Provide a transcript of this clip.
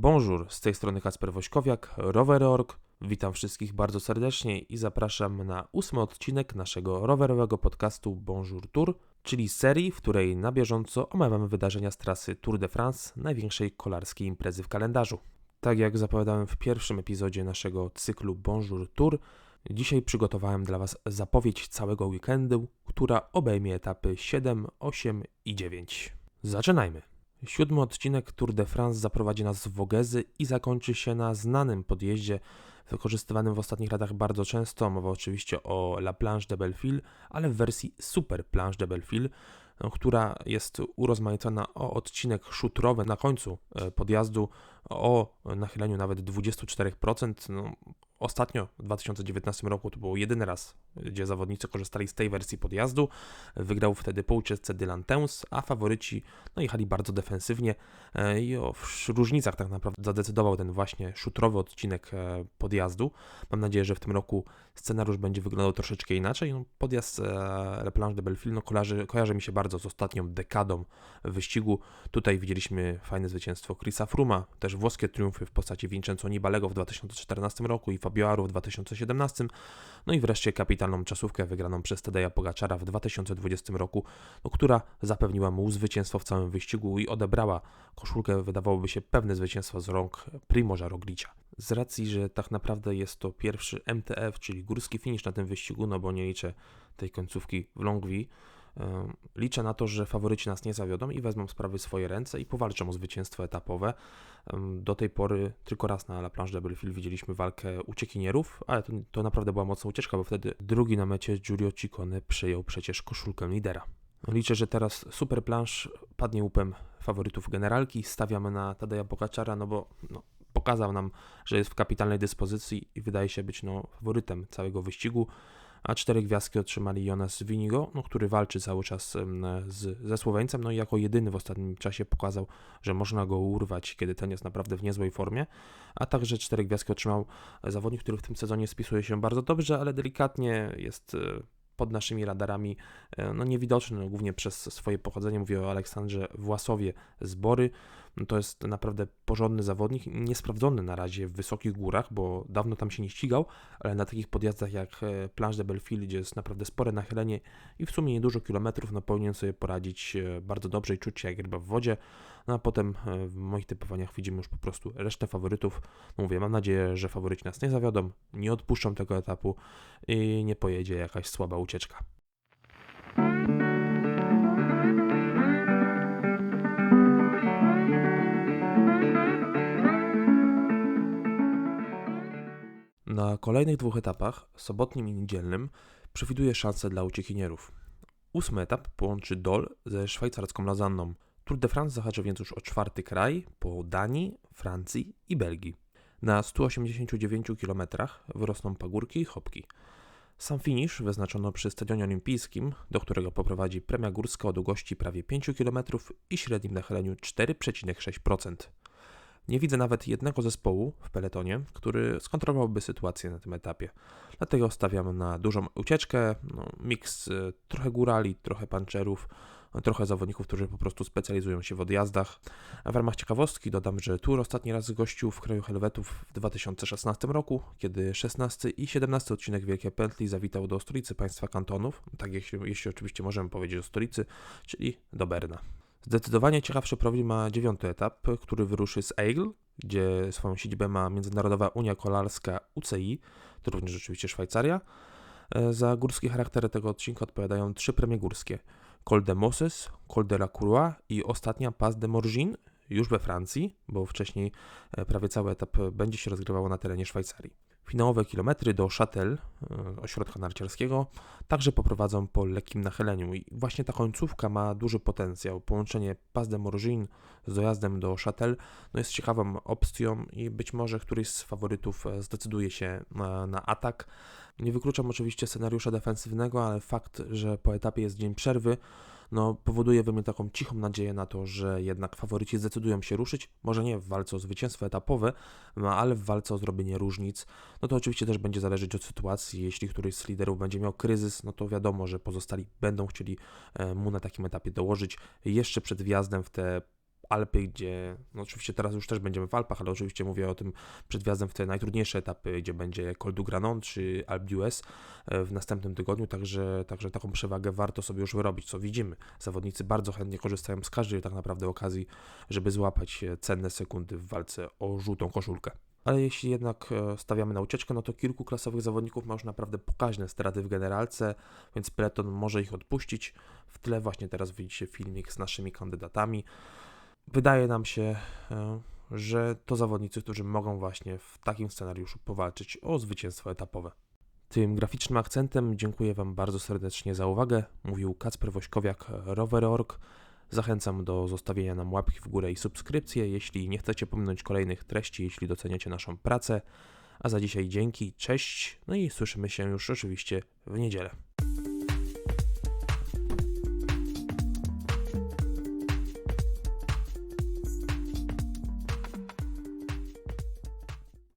Bonjour, z tej strony Kasper Wośkowiak, Rower.org. Witam wszystkich bardzo serdecznie i zapraszam na ósmy odcinek naszego rowerowego podcastu Bonjour Tour, czyli serii, w której na bieżąco omawiamy wydarzenia z trasy Tour de France, największej kolarskiej imprezy w kalendarzu. Tak jak zapowiadałem w pierwszym epizodzie naszego cyklu Bonjour Tour, dzisiaj przygotowałem dla Was zapowiedź całego weekendu, która obejmie etapy 7, 8 i 9. Zaczynajmy! Siódmy odcinek Tour de France zaprowadzi nas w Wogezy i zakończy się na znanym podjeździe wykorzystywanym w ostatnich latach bardzo często. Mowa oczywiście o La Planche de Belleville, ale w wersji Super Planche de Belleville, no, która jest urozmaicona o odcinek szutrowy na końcu e, podjazdu o nachyleniu nawet 24%. No, Ostatnio w 2019 roku to było jedyny raz, gdzie zawodnicy korzystali z tej wersji podjazdu. Wygrał wtedy po ucieczce Dylan Teuns, a faworyci no, jechali bardzo defensywnie e, i o różnicach tak naprawdę zadecydował ten właśnie szutrowy odcinek e, podjazdu. Mam nadzieję, że w tym roku scenariusz będzie wyglądał troszeczkę inaczej. No, podjazd e, Le Planche de Belleville no, kojarzy, kojarzy mi się bardzo z ostatnią dekadą wyścigu. Tutaj widzieliśmy fajne zwycięstwo Chrisa Fruma, też włoskie triumfy w postaci Vincenzo Nibalego w 2014 roku i Fabio Aru w 2017, no i wreszcie kapitalną czasówkę wygraną przez Tadeja Pogaczara w 2020 roku, no, która zapewniła mu zwycięstwo w całym wyścigu i odebrała koszulkę, wydawałoby się, pewne zwycięstwo z rąk Primoża Roglicia. Z racji, że tak naprawdę jest to pierwszy MTF, czyli górski finisz na tym wyścigu, no bo nie liczę tej końcówki w Longwy, Liczę na to, że faworyci nas nie zawiodą i wezmą sprawy w swoje ręce i powalczą o zwycięstwo etapowe. Do tej pory tylko raz na La Planche de Belleville widzieliśmy walkę uciekinierów, ale to, to naprawdę była mocna ucieczka, bo wtedy drugi na mecie Giulio Ciccone przejął przecież koszulkę lidera. Liczę, że teraz Super Planche padnie łupem faworytów generalki. Stawiamy na Tadeja Pogaczara, no bo no, pokazał nam, że jest w kapitalnej dyspozycji i wydaje się być no, faworytem całego wyścigu a cztery gwiazdki otrzymali Jonas Winigo, no, który walczy cały czas z, ze Słoweńcem, no i jako jedyny w ostatnim czasie pokazał, że można go urwać, kiedy ten jest naprawdę w niezłej formie, a także cztery gwiazdki otrzymał zawodnik, który w tym sezonie spisuje się bardzo dobrze, ale delikatnie jest e, pod naszymi radarami e, no, niewidoczny, no, głównie przez swoje pochodzenie. Mówię o Aleksandrze Własowie z Bory. No, to jest naprawdę porządny zawodnik, niesprawdzony na razie w wysokich górach, bo dawno tam się nie ścigał, ale na takich podjazdach jak e, Planche de Belleville, gdzie jest naprawdę spore nachylenie i w sumie niedużo kilometrów, no powinien sobie poradzić e, bardzo dobrze i czuć się jak ryba w wodzie. No a potem w moich typowaniach widzimy już po prostu resztę faworytów. No mówię, mam nadzieję, że faworyci nas nie zawiodą, nie odpuszczą tego etapu i nie pojedzie jakaś słaba ucieczka. Na kolejnych dwóch etapach, sobotnim i niedzielnym, przewiduje szansę dla uciekinierów. Ósmy etap połączy Dol ze szwajcarską Lazanną. Tour de France zahaczy więc już o czwarty kraj po Danii, Francji i Belgii. Na 189 km wyrosną pagórki i chopki. Sam finisz wyznaczono przy Stadionie Olimpijskim, do którego poprowadzi premia górska o długości prawie 5 km i średnim nachyleniu 4,6%. Nie widzę nawet jednego zespołu w peletonie, który skontrolowałby sytuację na tym etapie. Dlatego stawiam na dużą ucieczkę, no, miks y, trochę górali, trochę panczerów, trochę zawodników, którzy po prostu specjalizują się w odjazdach. W ramach ciekawostki dodam, że Tour ostatni raz gościł w kraju Helwetów w 2016 roku, kiedy 16 i 17 odcinek Wielkiej Pętli zawitał do stolicy państwa kantonów, tak jeśli, jeśli oczywiście możemy powiedzieć o stolicy, czyli do Berna. Zdecydowanie ciekawszy profil ma dziewiąty etap, który wyruszy z Aigle, gdzie swoją siedzibę ma Międzynarodowa Unia Kolarska UCI, to również rzeczywiście Szwajcaria. E, za górski charakter tego odcinka odpowiadają trzy premie górskie. Col de Moses, Col de la Croix i ostatnia Pas de Morgin, już we Francji, bo wcześniej e, prawie cały etap będzie się rozgrywało na terenie Szwajcarii. Finałowe kilometry do Châtel, e, ośrodka narciarskiego, także poprowadzą po lekkim nachyleniu i właśnie ta końcówka ma duży potencjał. Połączenie Pas de Morgin z dojazdem do Châtel no jest ciekawą opcją i być może któryś z faworytów e, zdecyduje się na, na atak. Nie wykluczam oczywiście scenariusza defensywnego, ale fakt, że po etapie jest dzień przerwy, no, powoduje we mnie taką cichą nadzieję na to, że jednak faworyci zdecydują się ruszyć, może nie w walce o zwycięstwo etapowe, no, ale w walce o zrobienie różnic. No to oczywiście też będzie zależeć od sytuacji. Jeśli któryś z liderów będzie miał kryzys, no to wiadomo, że pozostali będą chcieli e, mu na takim etapie dołożyć jeszcze przed wjazdem w te Alpy, gdzie, no oczywiście teraz już też będziemy w Alpach, ale oczywiście mówię o tym przed wjazdem w te najtrudniejsze etapy, gdzie będzie Col du Granon czy Alpe d'Huez e, w następnym tygodniu, także, także taką przewagę warto sobie już wyrobić, co widzimy. Zawodnicy bardzo chętnie korzystają z każdej tak naprawdę okazji, żeby złapać e, cenne sekundy w walce o żółtą koszulkę. Ale jeśli jednak e, stawiamy na ucieczkę, no to kilku klasowych zawodników ma już naprawdę pokaźne straty w generalce, więc peloton może ich odpuścić. W tle właśnie teraz widzicie filmik z naszymi kandydatami. Wydaje nam się, e, że to zawodnicy, którzy mogą właśnie w takim scenariuszu powalczyć o zwycięstwo etapowe. Tym graficznym akcentem dziękuję Wam bardzo serdecznie za uwagę. Mówił Kacper Wośkowiak, Rower.org. Zachęcam do zostawienia nam łapki w górę i subskrypcji, jeśli nie chcecie pominąć kolejnych treści, jeśli doceniacie naszą pracę. A za dzisiaj dzięki, cześć, no i słyszymy się już oczywiście w niedzielę.